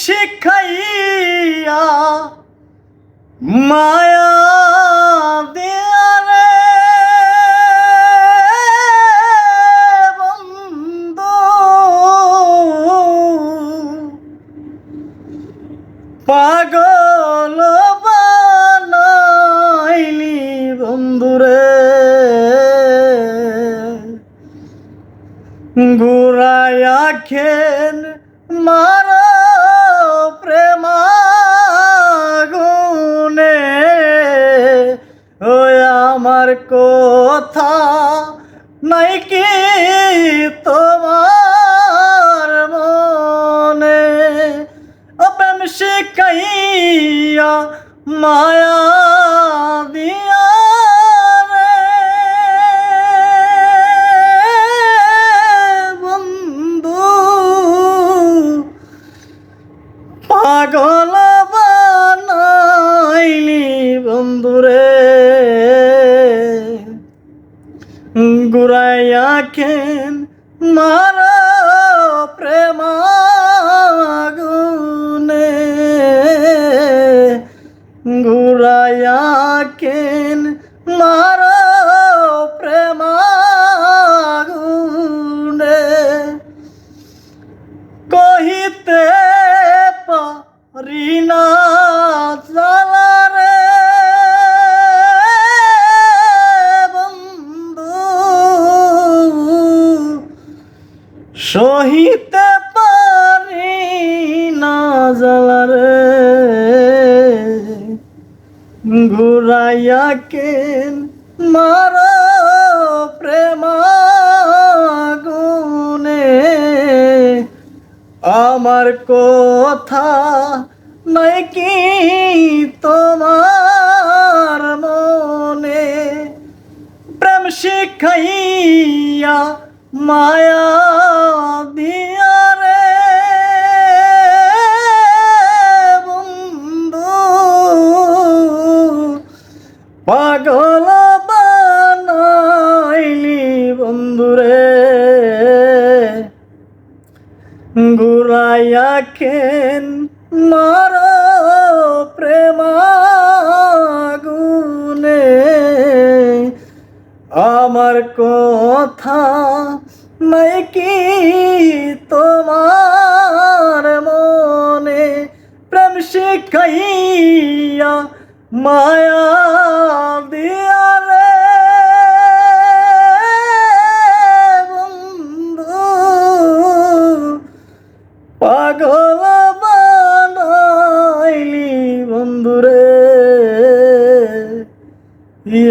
শিখাইয়া মায়া দেয়ারে বন্ধু। পাগল বানাইলি বন্ধুরে গুড়াইয়া খেন মার প্রেমাগুনে ওই আমার কথা নাই কি তোমার মনে? ও প্রেম শিখাইয়া মায়া গুড়াইয়া খেন মার প্রেমাগুনে গুড়াইয়া কেন মার প্রেমাগুনে কহিতে পারি না জালারে ঘুরাইয়া কেন মার প্রেমাগুনে আমার কথা নাই কি তোমার মনে? প্রেম শিখাইয়া মায়া দিয়া গুড়াইয়া খেন মার প্রেমাগুনে আমার কথা নাই কি তোমার মনে? প্রেম শিখাইয়া মায়া দিয়া